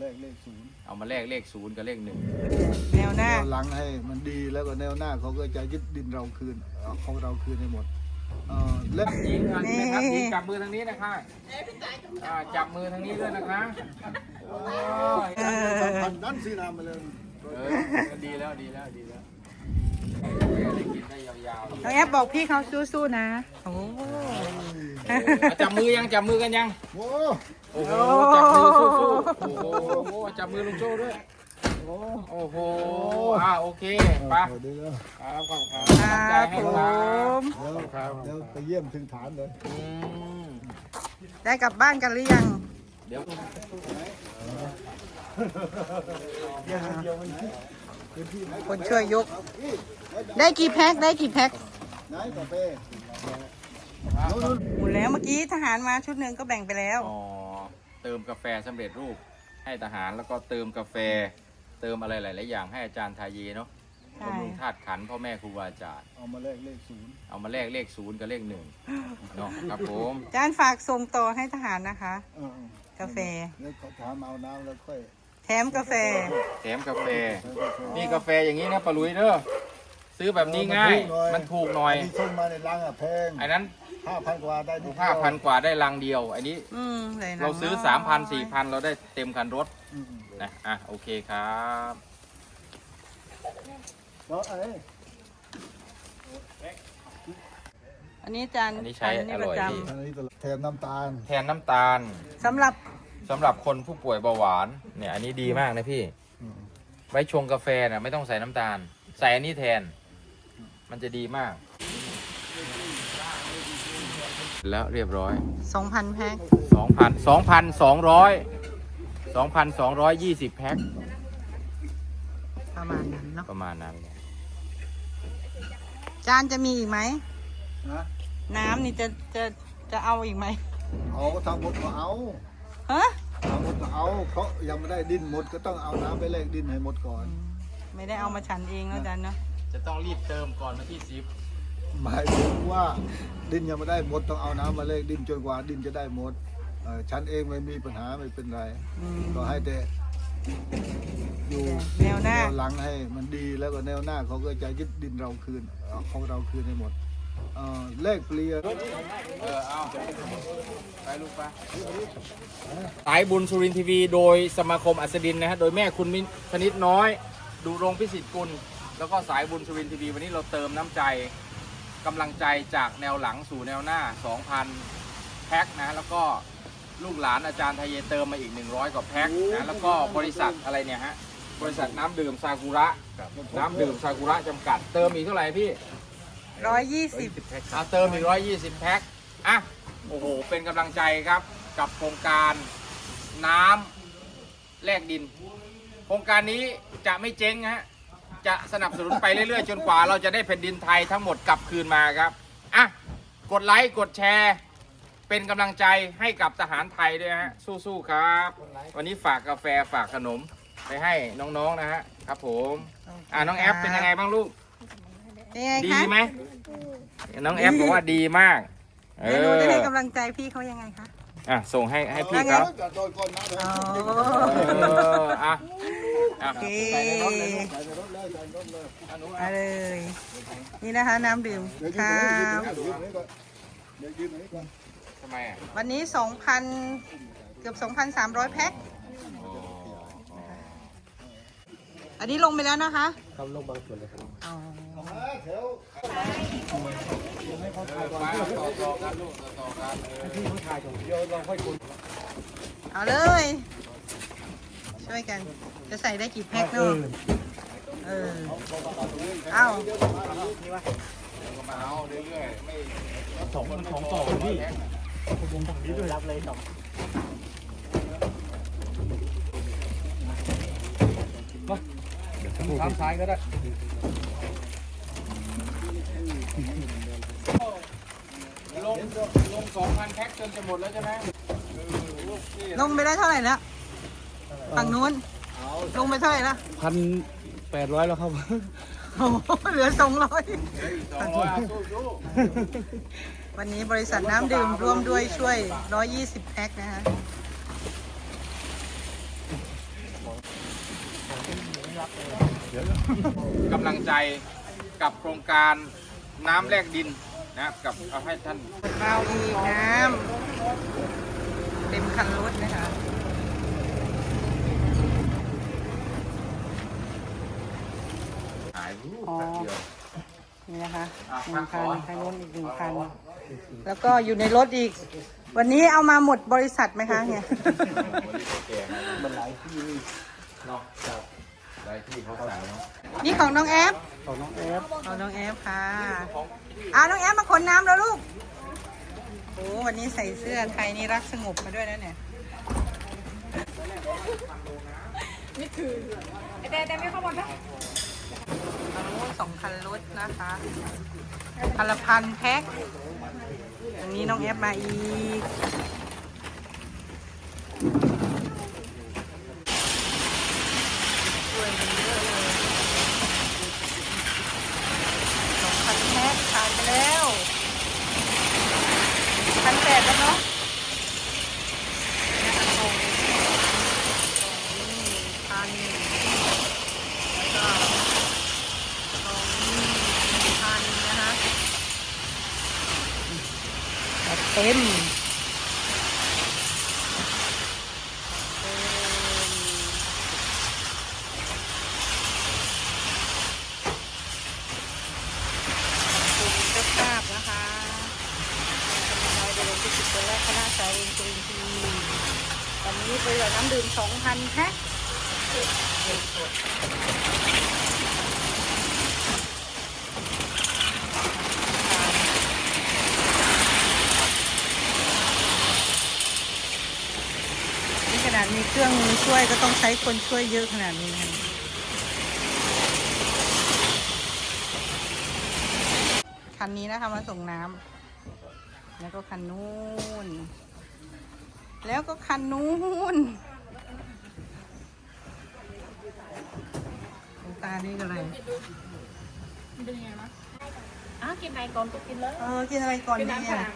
แลกเลขศูนย์เอามาแลกเลขศูนย์กับเลขหนึ่งแนวหน้าแนวหลังให้มันดีแล้วก็แนวหน้าเขาก็จะยึดดินเราคืนเอาของเราคืนให้หมดเอ่อเล่นหญิงครับนะครับหญิงจับมือทางนี้นะคะอ่าจับมือทางนี้ด้วยนะคะโอ้ยเออนั้นสีน้ำมาเลยเออดีแล้วดีแล้วดีแล้วได้กินได้ยาวๆ น้องแอฟบอกพี่เขาสู้ๆนะ โอ้อะจับมือยังจับมือกันยัง โอ้โอ้โหจับมือสู้ๆ โอ้โหจับมือลุงโจ้ด้วยโหโอ้โหอ่าโอเคไปเออเดี๋ยวเดี๋ยวครับขอบคุณคครัรับบผใจให้ครับมเดี๋ยวไปเยี่ยมถึงฐานเลย อืมได้กลับบ้านกันหรือยังเดี๋ยวคนช่วยยก ได้กี่แพ็คได้กี่แพ็คไหนกาแฟ หมดแล้วเมื่อกี้ทหารมาชุดหนึ่งก็แบ่งไปแล้ว อ๋อ เติมกาแฟสำเร็จรูปให้ทหารแล้วก็เติมกาแฟ เติมอะไรหลายๆอย่างให้อาจารย์ทาเยเนาะใช่บำรุงธาตุขันธ์พ่อแม่ครูบาอาจารย์เอามาแลกเลขศูนย์เอามาแลกเลขศูนย์กับเลขหนึ่งเนาะครับผมจานฝากส่งต่อให้ทหารนะคะ เออกาแฟ แล้วเขาถามเอาน้ำแล้วค่อยแถมกาแฟ แถมกาแฟนี่กาแฟอย่างนี้นะปะลุยเด้อซื้อแบบนี้ง่าย มันถูกหน่อยนนี้ส่งมาในรังอะแพงอันนั้น ห้าพันกว่าได้นิดเดียวห้าพันกว่าได้ลังเดียว อันนี้อืมเลยนะเราซื้อสามพันสี่พันเราได้เต็มคันรถอืมอืมนะอะโอเคครับแล้วไอ้อันนี้จานอันนี้ใช้อันอนี้ปร่อยระจดีอันนี้ตลอดแทนน้ำตาลแทนน้ำตาลำสำหรับสำหรับคนผู้ป่วยเบาหวานเนี่ยอันนี้ดีมากนะพี่อืมไว้ชงกาแฟนะไม่ต้องใส่น้ำตาล ใส่อันนี้แทน มันจะดีมาก แล้วเรียบร้อย 2,000 แพ็ค2,000 2,200 2,220 แพ็คประมาณนั้นเนาะประมาณนั้นจานจะมีอีกไหม นะน้ำนี่จะจะจะเอาอีกไหมเอาทางหมดก็เอาฮะทางหมดก็เอาเขายังไม่ได้ดินหมดก็ต้องเอาน้ำไปแลกดินให้หมดก่อน ไม่ได้เอามาฉันเองแล้วจานเนาะจะต้องรีบเติมก่อนวันที่ หมายถึงว่าดินยังไม่ได้หมดต้องเอาน้ำมาแลกดินจนกว่าดินจะได้หมดเอ่อฉันเองไม่มีปัญหาไม่เป็นไร อืม ก็ให้แต่อยู่แนวหน้าแนวหลังให้มันดีแล้วก็แนวหน้าเขาก็จะยึดดินเราคืนเอาของเราคืนให้หมดเอ่อเลขเปลี่ยน10เออเอาไปลูกไปสายบุญสุรินทร์ทีวีโดยสมาคมอัศดินนะฮะ โดยแม่คุณมินพนิดน้อย ดูรงพิสิทธิ์กุล แล้วก็สายบุญสุรินทร์ทีวีวันนี้เราเติมน้ำใจ กำลังใจจากแนวหลังสู่แนวหน้า 2,000 แพ็คนะแล้วก็ลูกหลานอาจารย์ไทยเยเติมมาอีก 100 กว่าแพ็คนะแล้วก็บริษัทอะไรเนี่ยฮะบริษัทน้ำดื่มซากุระ น้ำดื่มซากุระจำกัด เติมอีกเท่าไหร่พี่ร้อยยี่สิบเอาเติมอีก120แพ็คอะโอ้โหเป็นกำลังใจครับกับโครงการน้ำแลกดิน โครงการนี้จะไม่เจ๊งฮะ จะสนับสนุนไปเรื่อยๆ จนกว่าเราจะได้แผ่นดินไทยทั้งหมดกลับคืนมาครับ อะ กดไลค์ กดแชร์ เป็นกำลังใจให้กับทหารไทยด้วยฮะ สู้ๆครับ วันนี้ฝากกาแฟฝากขนมไปให้น้องๆนะฮะ ครับผม อะน้องแอปเป็นยังไงบ้างลูก เป็นไงดีคะไหม น้องแอปบอกว่าดีมาก เอเมนูอได้ให้กำลังใจพี่เขายังไงคะ อะส่งให้ให้พี่แล้วไงเขาจะโดนก่อนนะอ๋อเอออะอะ โอเคเลยลูกใส่ในรถเลยใส่ในรถเลยอะหนูมาเลย นี่นะคะน้ำดื่มเดี๋ยวคยืนรัตรงนี้บเดี๋ยวยืนตรงนี้ก่อนเดี๋ยวยืนตรงนี้ก่อนทำไมอะวันนี้ 2,000 เกือบ 2,300 แพ็คอันนี้ลงไปแล้วนะคะครับลงบางส่วนเลยครับอ๋อเอาเลย ช่วยกัน จะใส่ได้กี่แพ็คเนาะเออเอาเดี๋ยวก็มาเอาเรื่อยๆไม่สองคนสองต่อพี่ผมฝั่งนี้ด้วยรับเลยสองทางซ้ายก็ได้ลงลงสองพันแพ็คจนจะหมดแล้วใช่ไหมลงไปได้เท่าไหร่แล้ว ฝั่งนู้นลงไปเท่าไหร่แล้วพันแปดร้อยแล้วครับ โอ้โหเหลือสองร้อยสองร้อยอะสู้วันนี้บริษัทน้ำดื่มร่วมด้วยช่วย 120 แพ็คนะคะๆกำลังใจกับโครงการน้ำแลกดินนะครับกับเอาให้ท่านเราอีกน้ำเต็มคันรถนะคะ หายรูป อ๋อ แป๊บเดียวนี่นะคะอะหนึ่งคันขอคันนู้นอีกหนึ่งคันแล้วก็อยู่ในรถอีก วันนี้เอามาหมดบริษัทไหมคะเนี่ยมันหลายที่เนาะครับหลายที่เขาสั่งเนาะนี่ของน้องแอฟ ของน้องแอฟของน้องแอฟค่ะเอาน้องแอฟมาขนน้ำแล้วลูก โอ้วันนี้ใส่เสื้อไทยนี่รักสงบมาด้วยนะเนี่ยแต่แต่ไม่เข้ามานะคั นนู้นสองคันรถนะคะพันละพันแพ็คอันนี้น้องแอฟมาอีก ช่วยกันเยอะเลยสองพันแพ็คขายไปแล้วพันแปดแล้วเนาะนะคะตรงตรงนี้พันแล้วก็ตรงนี้พันนะคะแบบเต็มเต็มคุณเจ้าภาพนะคะทำน้อยเดินนแรกคณะสายเองกรีนทีตอนนี้ไปเหลือน้ำดื่มสองพันแพ็คนี่ขนาดมีเค รื่องมือช่วยก็ต้องใช้คนช่วยเยอะขนาดนี้นะคะคันนี้นะคะมาส่งน้ำแล้วก็คันนู้น แล้วก็คันนู้นหลวงตานี่ก็อะไรเป็นยังไงวะอ้าวกินไหนก่อนก็กินเลย เออ กินอะไรก่อนกินดีน้ำอะฝรั่ง